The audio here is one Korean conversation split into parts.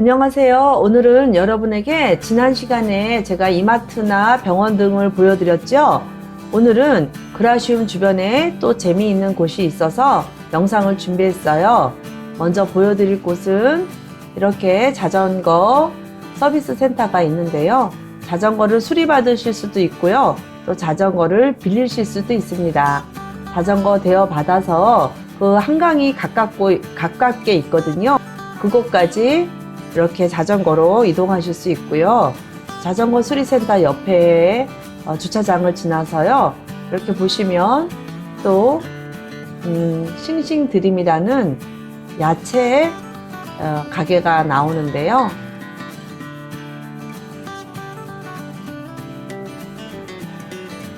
안녕하세요. 오늘은 여러분에게 지난 시간에 제가 이마트나 병원 등을 보여드렸죠. 오늘은 그라시움 주변에 또 재미있는 곳이 있어서 영상을 준비했어요. 먼저 보여드릴 곳은 이렇게 자전거 서비스 센터가 있는데요. 자전거를 수리받으실 수도 있고요. 또 자전거를 빌리실 수도 있습니다. 자전거 대여 받아서 그 한강이 가깝고, 가깝게 있거든요. 그곳까지 이렇게 자전거로 이동하실 수 있고요. 자전거 수리센터 옆에 어, 주차장을 지나서요. 이렇게 보시면 또 음, 싱싱 드림이라는 야채 어, 가게가 나오는데요.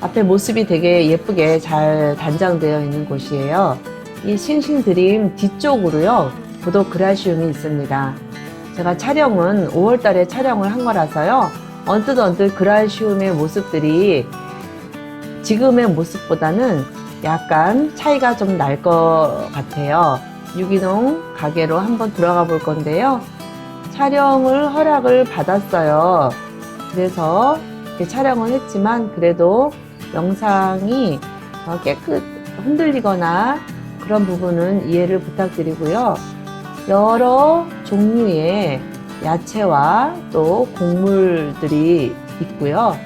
앞에 모습이 되게 예쁘게 잘 단장되어 있는 곳이에요. 이 싱싱 드림 뒤쪽으로요. 구독 그라시움이 있습니다. 제가 촬영은 5월 달에 촬영을 한 거라서요. 언뜻 언뜻 그라시움의 모습들이 지금의 모습보다는 약간 차이가 좀 날 것 같아요. 유기농 가게로 한번 들어가 볼 건데요. 촬영을 허락을 받았어요. 그래서 이렇게 촬영을 했지만 그래도 영상이 어, 깨끗 흔들리거나 그런 부분은 이해를 부탁드리고요. 여러 종류의 야채와 또 곡물들이 있고요.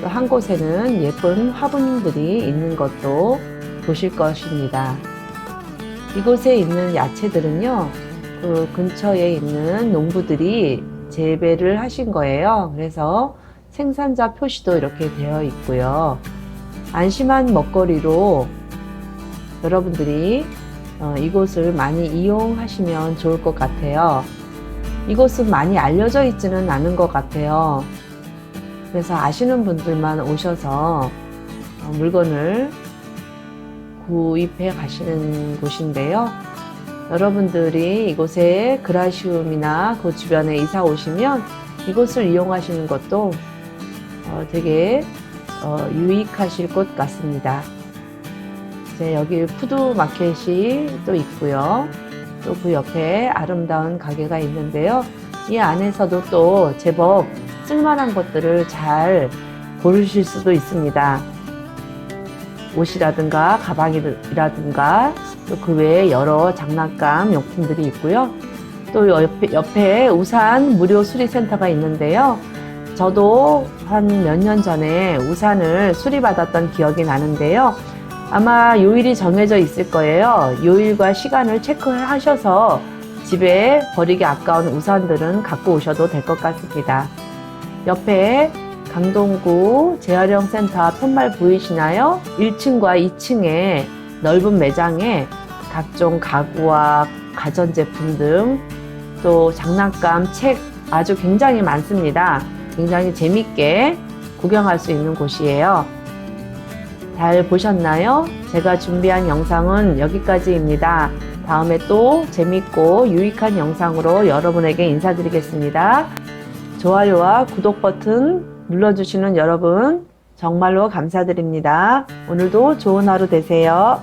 또 한 곳에는 예쁜 화분들이 있는 것도 보실 것입니다. 이곳에 있는 야채들은요, 그 근처에 있는 농부들이 재배를 하신 거예요. 그래서 생산자 표시도 이렇게 되어 있고요. 안심한 먹거리로 여러분들이 어, 이곳을 많이 이용하시면 좋을 것 같아요. 이곳은 많이 알려져 있지는 않은 것 같아요. 그래서 아시는 분들만 오셔서 어, 물건을 구입해 가시는 곳인데요. 여러분들이 이곳에 그라시움이나 그 주변에 이사 오시면 이곳을 이용하시는 것도 어, 되게 어, 유익하실 것 같습니다. 이제 여기 푸드 마켓이 또 있고요. 또 그 옆에 아름다운 가게가 있는데요. 이 안에서도 또 제법 쓸만한 것들을 잘 고르실 수도 있습니다. 옷이라든가 가방이라든가 또 그 외에 여러 장난감 용품들이 있고요. 또 옆에, 옆에 우산 무료 수리센터가 있는데요. 저도 한 몇 년 전에 우산을 수리받았던 기억이 나는데요. 아마 요일이 정해져 있을 거예요. 요일과 시간을 체크하셔서 집에 버리기 아까운 우산들은 갖고 오셔도 될 것 같습니다. 옆에 강동구 재활용 센터 편말 보이시나요? 1층과 2층에 넓은 매장에 각종 가구와 가전제품 등 또 장난감, 책 아주 굉장히 많습니다. 굉장히 재밌게 구경할 수 있는 곳이에요. 잘 보셨나요? 제가 준비한 영상은 여기까지입니다. 다음에 또 재밌고 유익한 영상으로 여러분에게 인사드리겠습니다. 좋아요와 구독 버튼 눌러주시는 여러분 정말로 감사드립니다. 오늘도 좋은 하루 되세요.